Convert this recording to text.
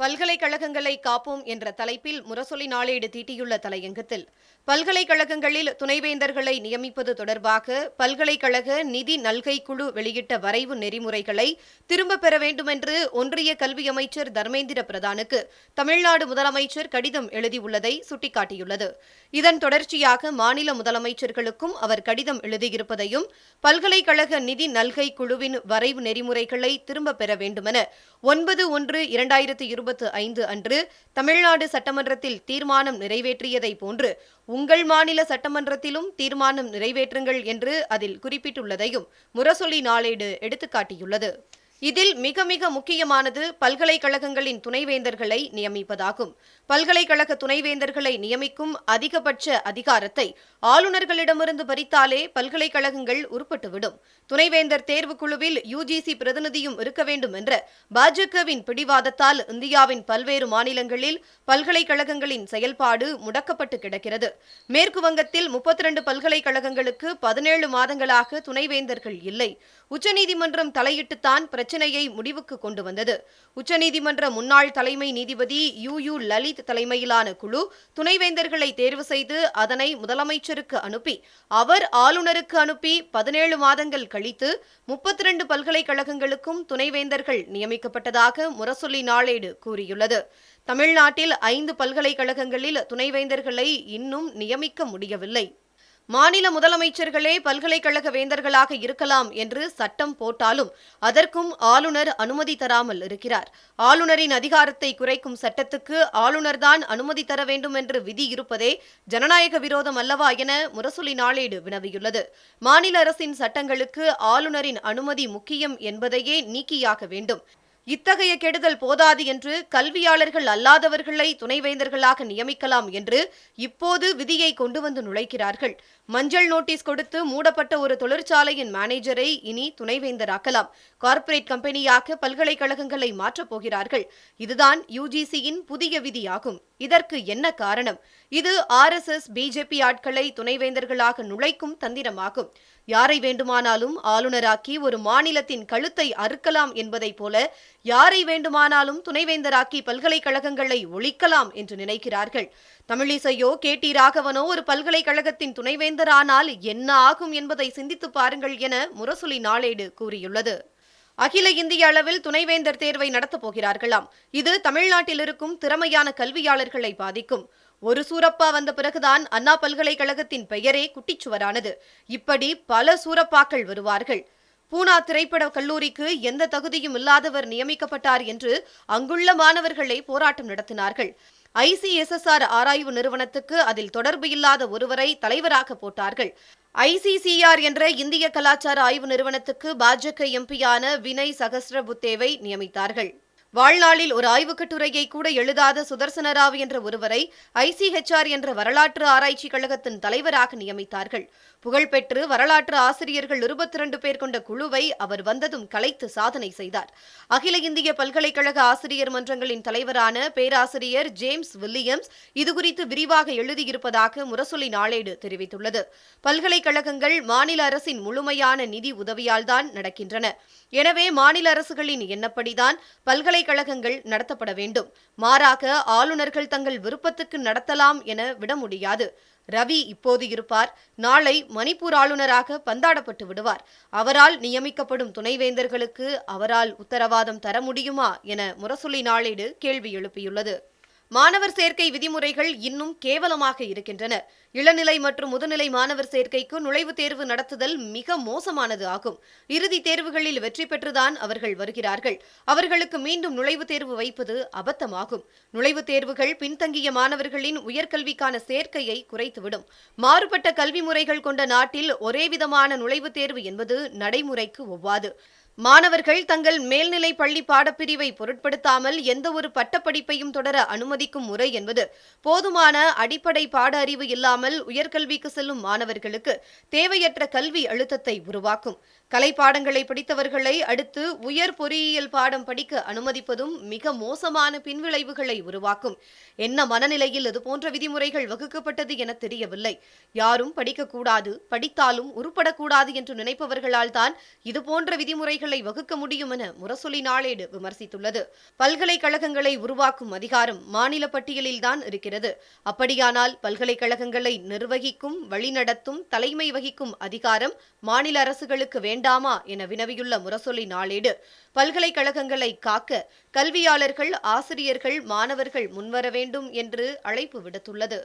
பல்கலைக்கழகங்களை காப்போம் என்ற தலைப்பில் முரசொலி நாளேடு தீட்டியுள்ள தலையங்கத்தில். பல்கலைக்கழகங்களில் துணைவேந்தர்களை நியமிப்பது தொடர்பாக பல்கலைக்கழக நிதி நல்கை குழு வெளியிட்ட வரைவு நெறிமுறைகளை திரும்பப் பெற வேண்டுமென்று ஒன்றிய கல்வி அமைச்சர் தர்மேந்திர பிரதானுக்கு தமிழ்நாடு முதலமைச்சர் கடிதம் எழுதியுள்ளதை சுட்டிக்காட்டியுள்ளது. இதன் தொடர்ச்சியாக மாநில முதலமைச்சர்களுக்கும் அவர் கடிதம் எழுதியிருப்பதையும் பல்கலைக்கழக நிதி நல்கை குழுவின் வரைவு நெறிமுறைகளை திரும்பப் பெற வேண்டுமென ஒன்பது ஒன்று இரண்டாயிரத்தி இருபது இருபத்து ஐந்து அன்று தமிழ்நாடு சட்டமன்றத்தில் தீர்மானம் நிறைவேற்றியதை போன்று உங்கள் மாநில சட்டமன்றத்திலும் தீர்மானம் நிறைவேற்றுங்கள் என்று அதில் குறிப்பிட்டுள்ளதையும் முரசொலி நாளேடு எடுத்துக்காட்டியுள்ளது. இதில் மிக மிக முக்கியமானது பல்கலைக்கழகங்களின் துணைவேந்தர்களை நியமிப்பதாகும். பல்கலைக்கழக துணைவேந்தர்களை நியமிக்கும் அதிகபட்ச அதிகாரத்தை ஆளுநர்களிடமிருந்து பறித்தாலே பல்கலைக்கழகங்கள் உருப்பட்டுவிடும். துணைவேந்தர் தேர்வு குழுவில் யுஜிசி பிரதிநிதியும் இருக்க வேண்டும் என்ற பாஜகவின் பிடிவாதத்தால் இந்தியாவின் பல்வேறு மாநிலங்களில் பல்கலைக்கழகங்களின் செயல்பாடு முடக்கப்பட்டு கிடக்கிறது. மேற்கு வங்கத்தில் முப்பத்தி ரெண்டு பல்கலைக்கழகங்களுக்கு பதினேழு மாதங்களாக துணைவேந்தர்கள் இல்லை. உச்சநீதிமன்றம் தலையிட்டுத்தான் பிரச்சினையை முடிவுக்கு கொண்டு வந்தது. உச்சநீதிமன்ற முன்னாள் தலைமை நீதிபதி யு யு லலித் தலைமையிலான குழு துணைவேந்தர்களை தேர்வு செய்து அதனை முதலமைச்சருக்கு அனுப்பி அவர் ஆளுநருக்கு அனுப்பி பதினேழு மாதங்கள் கழித்து முப்பத்தி ரெண்டு பல்கலைக்கழகங்களுக்கும் துணைவேந்தர்கள் நியமிக்கப்பட்டதாக முரசொலி நாளேடு கூறியுள்ளது. தமிழ்நாட்டில் ஐந்து பல்கலைக்கழகங்களில் துணைவேந்தர்களை இன்னும் நியமிக்க முடியவில்லை. மாநில முதலமைச்சர்களே பல்கலைக்கழக வேந்தர்களாக இருக்கலாம் என்று சட்டம் போட்டாலும் அதற்கும் ஆளுநர் அனுமதி தராமல் இருக்கிறார். ஆளுநரின் அதிகாரத்தை குறைக்கும் சட்டத்துக்கு ஆளுநர்தான் அனுமதி தர வேண்டும் என்று விதி இருப்பதே ஜனநாயக விரோதம் அல்லவா என முரசொலி நாளேடு வினவியுள்ளது. மாநில அரசின் சட்டங்களுக்கு ஆளுநரின் அனுமதி முக்கியம் என்பதையே நீக்கியாக வேண்டும். இத்தகைய கெடுதல் போதாது என்று கல்வியாளர்கள் அல்லாதவர்களை துணைவேந்தர்களாக நியமிக்கலாம் என்று இப்போது விதியை கொண்டு வந்து நுழைக்கிறார்கள். மஞ்சள் நோட்டீஸ் கொடுத்து மூடப்பட்ட ஒரு தொழிற்சாலையின் மேனேஜரை இனி துணைவேந்தராக்கலாம். கார்ப்பரேட் கம்பெனியாக பல்கலைக்கழகங்களை மாற்றப் போகிறார்கள். இதுதான் யுஜிசியின் புதிய விதியாகும். இதற்கு என்ன காரணம்? இது ஆர்எஸ்எஸ் பிஜேபி ஆட்களை துணைவேந்தர்களாக நுழைக்கும் தந்திரமாகும். யாரை வேண்டுமானாலும் ஆளுநராக்கி ஒரு மாநிலத்தின் கழுத்தை அறுக்கலாம் என்பதைப் போல யாரை வேண்டுமானாலும் துணைவேந்தராக்கி பல்கலைக்கழகங்களை ஒழிக்கலாம் என்று நினைக்கிறார்கள். தமிழிசையோ கே. டி. ராகவனோ ஒரு பல்கலைக்கழகத்தின் துணைவேந்தரானால் என்ன ஆகும் என்பதை சிந்தித்து பாருங்கள் என முரசொலி நாளேடு கூறியுள்ளது. அகில இந்திய அளவில் துணைவேந்தர் தேர்வை நடத்தப் போகிறார்களாம். இது தமிழ்நாட்டில் இருக்கும் திறமையான கல்வியாளர்களை பாதிக்கும். ஒரு சூரப்பா வந்த பிறகுதான் அண்ணா பல்கலைக்கழகத்தின் பெயரே குட்டிச்சுவரானது. இப்படி பல சூரப்பாக்கள் வருவார்கள். பூனா திரைப்பட கல்லூரிக்கு எந்த தகுதியும் இல்லாதவர் நியமிக்கப்பட்டார் என்று அங்குள்ள மாணவர்களே போராட்டம் நடத்தினார்கள். ஐசிஎஸ்எஸ்ஆர் ஆராய்வு நிறுவனத்துக்கு அதில் தொடர்பு இல்லாத ஒருவரை தலைவராக போட்டார்கள். ஐசிசிஆர் என்ற இந்திய கலாச்சார ஆய்வு நிறுவனத்துக்கு பாஜக எம்பியான வினய் சகஸ்ரபுத்தேவை நியமித்தார்கள். வாழ்நாளில் ஒரு ஆய்வுக் கட்டுரையை கூட எழுதாத சுதர்சன ராவ் என்ற ஒருவரை ஐசிஹெச்ஆர் என்ற வரலாற்று ஆராய்ச்சி கழகத்தின் தலைவராக நியமித்தார்கள். புகழ்பெற்று வரலாற்று ஆசிரியர்கள் இருபத்தி இரண்டு பேர் கொண்ட குழுவை அவர் வந்ததும் கலைத்து சாதனை செய்தார். அகில இந்திய பல்கலைக்கழக ஆசிரியர் மன்றங்களின் தலைவரான பேராசிரியர் ஜேம்ஸ் வில்லியம்ஸ் இதுகுறித்து விரிவாக எழுதியிருப்பதாக முரசொலி நாளேடு தெரிவித்துள்ளது. பல்கலைக்கழகங்கள் மாநில அரசின் முழுமையான நிதி உதவியால்தான் நடக்கின்றன. எனவே மாநில அரசுகளின் எண்ணப்படிதான் பல்கலைக்கழகங்கள் நடத்தப்பட வேண்டும். மாறாக ஆளுநர்கள் தங்கள் விருப்பத்துக்கு நடத்தலாம் என விட முடியாது. ரவி இப்போது இருப்பார். நாளை மணிப்பூர் ஆளுநராக பந்தாடப்பட்டு விடுவார். அவரால் நியமிக்கப்படும் துணைவேந்தர்களுக்கு அவரால் உத்தரவாதம் தர முடியுமா என முரசொலி நாளேடு கேள்வி எழுப்பியுள்ளது. மாணவர் சேர்க்கை விதிமுறைகள் இன்னும் கேவலமாக இருக்கின்றன. இளநிலை மற்றும் முதுநிலை மாணவர் சேர்க்கைக்கு நுழைவுத் தேர்வு நடத்துதல் மிக மோசமானது ஆகும். இறுதித் தேர்வுகளில் வெற்றி பெற்றுதான் அவர்கள் வருகிறார்கள். அவர்களுக்கு மீண்டும் நுழைவுத் தேர்வு வைப்பது அபத்தமாகும். நுழைவுத் தேர்வுகள் பின்தங்கிய மாணவர்களின் உயர்கல்விக்கான சேர்க்கையை குறைத்துவிடும். மாறுபட்ட கல்வி முறைகள் கொண்ட நாட்டில் ஒரே விதமான நுழைவுத் தேர்வு என்பது நடைமுறைக்கு ஒவ்வாது. மாணவர்கள் தங்கள் மேல்நிலை பள்ளி பாடப்பிரிவை பொருட்படுத்தாமல் எந்த ஒரு பட்டப்படிப்பையும் தொடர அனுமதிக்கும் முறை என்பது போதுமான அடிப்படை பாட அறிவு இல்லாமல் உயர்கல்விக்கு செல்லும் மாணவர்களுக்கு தேவையற்ற கல்வி அழுத்தத்தை உருவாக்கும். கலை பாடங்களை படித்தவர்களை அடுத்து உயர் பொறியியல் பாடம் படிக்க அனுமதிப்பதும் மிக மோசமான பின்விளைவுகளை உருவாக்கும். என்ன மனநிலையில் இதுபோன்ற விதிமுறைகள் வகுக்கப்பட்டது என தெரியவில்லை. யாரும் படிக்கக்கூடாது படித்தாலும் உருப்படக்கூடாது என்று நினைப்பவர்களால் தான் இதுபோன்ற விதிமுறைகள் வகுக்க முடியும் என முரசொலி நாளேடு விமர்சித்துள்ளது. பல்கலைக்கழகங்களை உருவாக்கும் அதிகாரம் மாநில பட்டியலில்தான் இருக்கிறது. அப்படியானால் பல்கலைக்கழகங்களை நிர்வகிக்கும் வழிநடத்தும் தலைமை வகிக்கும் அதிகாரம் மாநில அரசுகளுக்கு வேண்டாமா என வினவியுள்ள முரசொலி நாளேடு பல்கலைக்கழகங்களை காக்க கல்வியாளர்கள் ஆசிரியர்கள் மாணவர்கள் முன்வர வேண்டும் என்று அழைப்பு விடுத்துள்ளது.